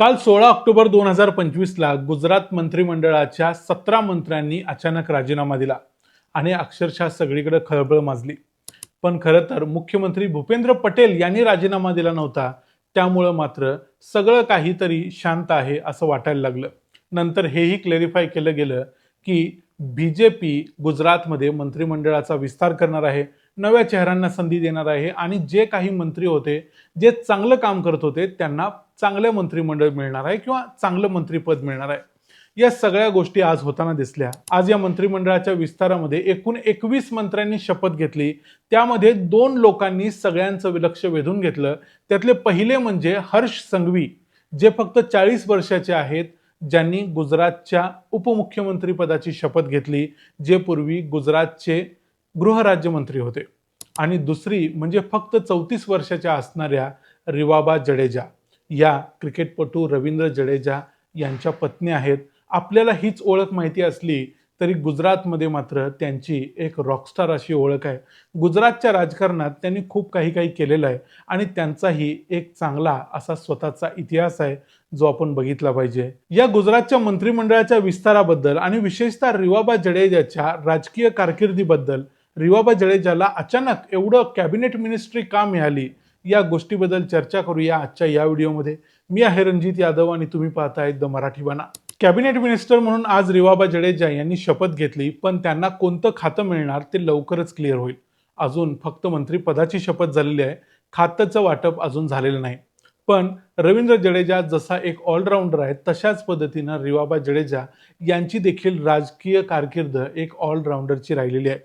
काल सोळा ऑक्टोबर दोन हजार पंचवीसला गुजरात मंत्रिमंडळाच्या सतरा मंत्र्यांनी अचानक राजीनामा दिला आणि अक्षरशः सगळीकडे खळबळ माजली. पण खरं तर मुख्यमंत्री भूपेंद्र पटेल यांनी राजीनामा दिला नव्हता त्यामुळं मात्र सगळं काहीतरी शांत आहे असं वाटायला लागलं. नंतर हेही क्लेरिफाय केलं गेलं की बी जे पी गुजरातमध्ये मंत्रिमंडळाचा विस्तार करणार आहे. नव्या चेहऱ्यांना संधी देणार आहे आणि जे काही मंत्री होते जे चांगलं काम करत होते त्यांना चांगलं मंत्रिमंडळ मिळणार आहे किंवा चांगलं मंत्रीपद मिळणार आहे. या सगळ्या गोष्टी आज होताना दिसल्या. आज या मंत्रिमंडळाच्या विस्तारामध्ये एकूण एकवीस मंत्र्यांनी शपथ घेतली. त्यामध्ये दोन लोकांनी सगळ्यांचं लक्ष वेधून घेतलं. त्यातले पहिले म्हणजे हर्ष संघवी जे फक्त चाळीस वर्षाचे आहेत ज्यांनी गुजरातच्या उपमुख्यमंत्री पदाची शपथ घेतली जे पूर्वी गुजरातचे गृहराज्यमंत्री होते. आणि दुसरी म्हणजे फक्त चौतीस वर्षाच्या असणाऱ्या रिवाबा जडेजा. या क्रिकेटपटू रवींद्र जडेजा यांच्या पत्नी आहेत. आपल्याला हीच ओळख माहिती असली तरी गुजरातमध्ये मात्र त्यांची एक रॉकस्टार अशी ओळख आहे. गुजरातच्या राजकारणात त्यांनी खूप काही काही केलेलं आहे आणि त्यांचाही एक चांगला असा स्वतःचा इतिहास आहे जो आपण बघितला पाहिजे. या गुजरातच्या मंत्रिमंडळाच्या विस्ताराबद्दल आणि विशेषतः रिवाबा जडेजाच्या राजकीय कारकिर्दीबद्दल रिवाबा जडेजाला अचानक एवढं कॅबिनेट मिनिस्ट्री का मिळाली? या गोष्टीबद्दल चर्चा करूया आजच्या या व्हिडिओमध्ये. मी आहे रणजित यादव आणि तुम्ही पाहताय द मराठी बाणा कॅबिनेट मिनिस्टर म्हणून आज रिवाबा जडेजा यांनी शपथ घेतली पण त्यांना कोणतं खातं मिळणार ते लवकरच क्लिअर होईल. अजून फक्त मंत्रीपदाची शपथ झालेली आहे. खात्याचं वाटप अजून झालेलं नाही. पण रवींद्र जडेजा जसा एक ऑलराऊंडर आहे तशाच पद्धतीनं रिवाबा जडेजा यांची देखील राजकीय कारकीर्द एक ऑलराऊंडरची राहिलेली आहे.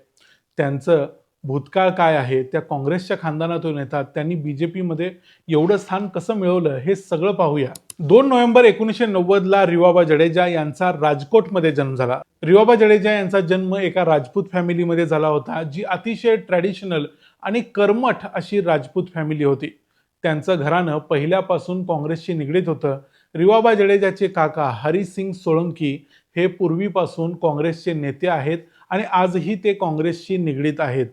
त्यांचं भूतकाळ काय आहे त्या काँग्रेसच्या खानदानातून येतात त्यांनी बी जे पीमध्ये एवढं स्थान कसं मिळवलं हे सगळं पाहूया. दोन नोव्हेंबर एकोणीसशे नव्वदला रिवाबा जडेजा यांचा राजकोटमध्ये जन्म झाला. रिवाबा जडेजा यांचा जन्म एका राजपूत फॅमिलीमध्ये झाला होता जी अतिशय ट्रॅडिशनल आणि कर्मठ अशी राजपूत फॅमिली होती. त्यांचं घराणं पहिल्यापासून काँग्रेसशी निगडीत होतं. रिवाबा जडेजाचे काका हरिसिंग सोळंकी हे पूर्वीपासून काँग्रेसचे नेते आहेत. आणि आजही ते काँग्रेसशी निगडीत आहेत.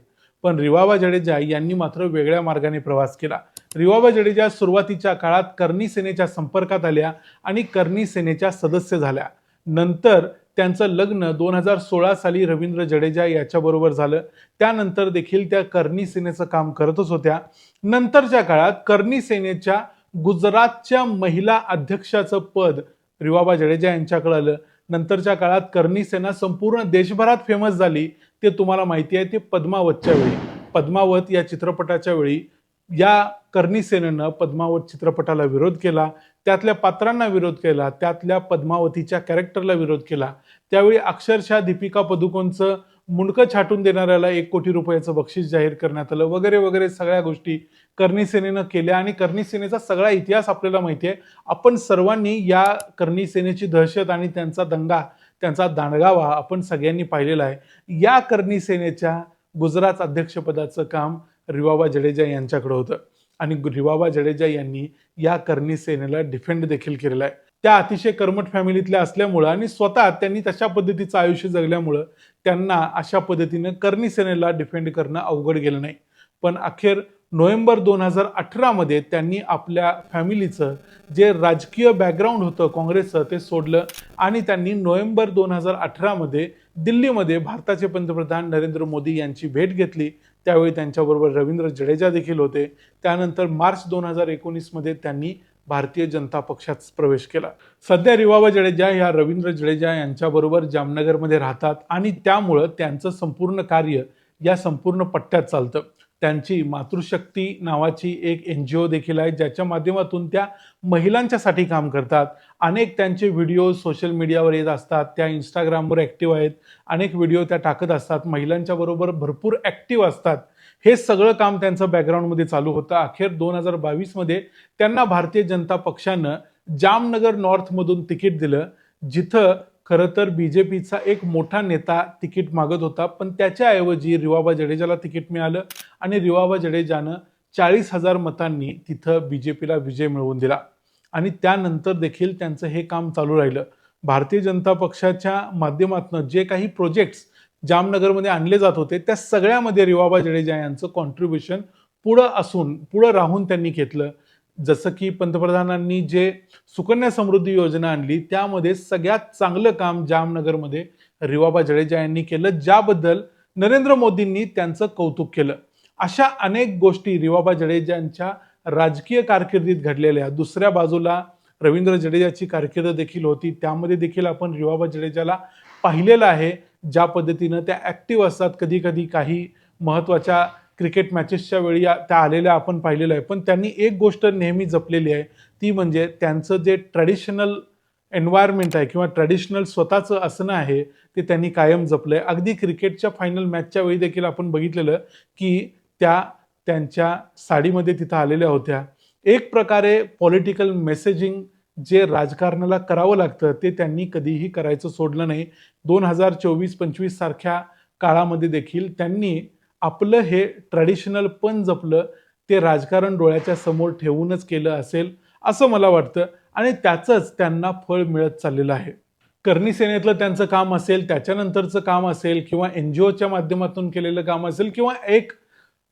पण रिवाबा जडेजा यांनी मात्र वेगळ्या मार्गाने प्रवास केला. रिवाबा जडेजा सुरुवातीच्या काळात कर्णी सेनेच्या संपर्कात आल्या आणि कर्णी सेनेच्या सदस्य झाल्या. नंतर त्यांचं लग्न दोन हजार सोळा साली रवींद्र जडेजा याच्याबरोबर झालं. त्यानंतर देखील त्या कर्णी सेनेचं काम करतच होत्या. नंतरच्या काळात कर्णी सेनेच्या गुजरातच्या महिला अध्यक्षाचं पद रिवाबा जडेजा यांच्याकडे आलं. नंतरच्या काळात कर्णी सेना संपूर्ण देशभरात फेमस झाली. ते तुम्हाला माहिती आहे ते पद्मावतच्या वेळी. पद्मावत या चित्रपटाच्या वेळी या कर्णी सेनेनं पद्मावत चित्रपटाला विरोध केला. त्यातल्या पात्रांना विरोध केला. त्यातल्या पद्मावतीच्या कॅरेक्टरला विरोध केला. त्यावेळी अक्षरशः दीपिका पदुकोणचं मुंडकं छाटून देणाऱ्याला एक कोटी रुपयाचं बक्षीस जाहीर करण्यात आलं. वगैरे वगैरे सगळ्या गोष्टी कर्णी सेनेनं केल्या आणि कर्णी सेनेचा सगळा इतिहास आपल्याला माहिती आहे. आपण सर्वांनी या कर्णी सेनेची दहशत आणि त्यांचा दंगा त्यांचा दांडगावा आपण सगळ्यांनी पाहिलेला आहे. या कर्णी सेनेच्या गुजरात अध्यक्षपदाचं काम रिवाबा जडेजा यांच्याकडे होतं. आणि रिवाबा जडेजा यांनी या कर्णी सेनेला डिफेंड देखील केलेला आहे. त्या अतिशय कर्मठ फॅमिलीतल्या असल्यामुळं आणि स्वतः त्यांनी तशा पद्धतीचं आयुष्य जगल्यामुळं त्यांना अशा पद्धतीनं कर्णी सेनेला डिफेंड करणं अवघड गेलं नाही. पण अखेर नोव्हेंबर दोन हजार अठरामध्ये त्यांनी आपल्या फॅमिलीचं जे राजकीय बॅकग्राऊंड होतं काँग्रेसचं ते सोडलं आणि त्यांनी नोव्हेंबर दोन हजार अठरामध्ये दिल्लीमध्ये भारताचे पंतप्रधान नरेंद्र मोदी यांची भेट घेतली. त्यावेळी त्यांच्याबरोबर रवींद्र जडेजा देखील होते. त्यानंतर मार्च दोन हजार एकोणीसमध्ये त्यांनी भारतीय जनता पक्षात प्रवेश केला. सध्या रिवाबा जडेजा ह्या रवींद्र जडेजा यांच्याबरोबर जामनगरमध्ये राहतात आणि त्यामुळं त्यांचं संपूर्ण कार्य या संपूर्ण पट्ट्यात चालतं. त्यांची मातृशक्ती नावाची एक एन जी ओ देखील आहे ज्याच्या माध्यमातून त्या महिलांच्यासाठी काम करतात. अनेक त्यांचे व्हिडिओ सोशल मीडियावर येत असतात त्या इंस्टाग्रामवर ॲक्टिव्ह आहेत. अनेक व्हिडिओ त्या टाकत असतात. महिलांच्या बरोबर भरपूर ॲक्टिव्ह असतात. हे सगळं काम त्यांचं बॅकग्राऊंडमध्ये चालू होतं. अखेर दोन हजार बावीसमध्ये त्यांना भारतीय जनता पक्षानं जामनगर नॉर्थमधून तिकीट दिलं. जिथं खरं तर बी जे पीचा एक मोठा नेता तिकीट मागत होता. पण त्याच्याऐवजी रिवाबा जडेजाला तिकीट मिळालं आणि रिवाबा जडेजानं चाळीस हजार मतांनी तिथं बी जे पीला विजय मिळवून दिला. आणि त्यानंतर देखील त्यांचं हे काम चालू राहिलं. भारतीय जनता पक्षाच्या माध्यमातून जे काही प्रोजेक्ट्स जामनगरमध्ये आणले जात होते त्या सगळ्यामध्ये रिवाबा जडेजा यांचं कॉन्ट्रीब्युशन पुढं असून पुढं राहून त्यांनी घेतलं. जसं की पंतप्रधानांनी जे सुकन्या समृद्धी योजना आणली त्यामध्ये सगळ्यात चांगलं काम जामनगरमध्ये रिवाबा जडेजा यांनी केलं ज्याबद्दल नरेंद्र मोदींनी त्यांचं कौतुक केलं. अशा अनेक गोष्टी रिवाबा जडेजांच्या राजकीय कारकिर्दीत घडलेल्या. दुसऱ्या बाजूला रवींद्र जडेजाची कारकीर्द देखील होती. त्यामध्ये देखील आपण रिवाबा जडेजाला पाहिलेलं आहे. ज्या पद्धतीनं त्या ॲक्टिव्ह असतात कधी कधी काही महत्त्वाच्या क्रिकेट मॅचेसच्या वेळी त्या आलेल्या आपण पाहिलेलं आहे पण त्यांनी एक गोष्ट नेहमी जपलेली आहे ती म्हणजे त्यांचं जे ट्रॅडिशनल एन्व्हायरमेंट आहे किंवा ट्रॅडिशनल स्वतःचं असणं आहे ते त्यांनी कायम जपलं आहे अगदी क्रिकेटच्या फायनल मॅचच्या वेळी देखील आपण बघितलेलं की त्या त्यांच्या साडीमध्ये तिथं आलेल्या होत्या. एक प्रकारे पॉलिटिकल मेसेजिंग जे राजकारणाला करावं लागतं ते त्यांनी कधीही करायचं सोडलं नाही. दोन हजार चोवीस पंचवीस सारख्या काळामध्ये देखील त्यांनी आपलं हे ट्रॅडिशनल पण जपलं ते राजकारण डोळ्याच्या समोर ठेवूनच केलं असेल असं मला वाटतं. आणि त्याचंच त्यांना फळ मिळत चाललेलं आहे. करणी सेनेतलं त्यांचं काम असेल त्याच्यानंतरचं काम असेल किंवा एन जी ओच्या माध्यमातून केलेलं काम असेल किंवा एक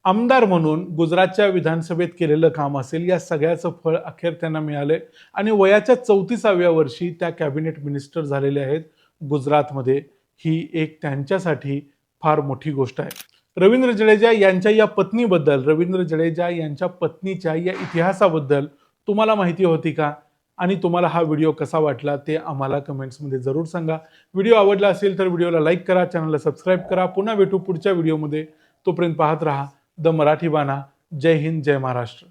आमदार म्हणून गुजरातच्या विधानसभेत केलेलं काम असेल या सगळ्याचं फळ अखेर त्यांना मिळालंय. आणि वयाच्या चौतीसाव्या वर्षी त्या कॅबिनेट मिनिस्टर झालेले आहेत गुजरातमध्ये. ही एक त्यांच्यासाठी फार मोठी गोष्ट आहे. रवींद्र जडेजा यांच्या या पत्नीबद्दल रवींद्र जडेजा यांच्या पत्नीच्या या इतिहासाबद्दल तुम्हाला माहिती होती का? आणि तुम्हाला हा व्हिडिओ कसा वाटला ते आम्हाला कमेंट्समध्ये जरूर सांगा. व्हिडिओ आवडला असेल तर व्हिडिओला लाईक करा चॅनलला सबस्क्राईब करा. पुन्हा भेटू पुढच्या व्हिडिओमध्ये. तोपर्यंत पाहत राहा. द मराठी बाणा. जय हिंद जय महाराष्ट्र.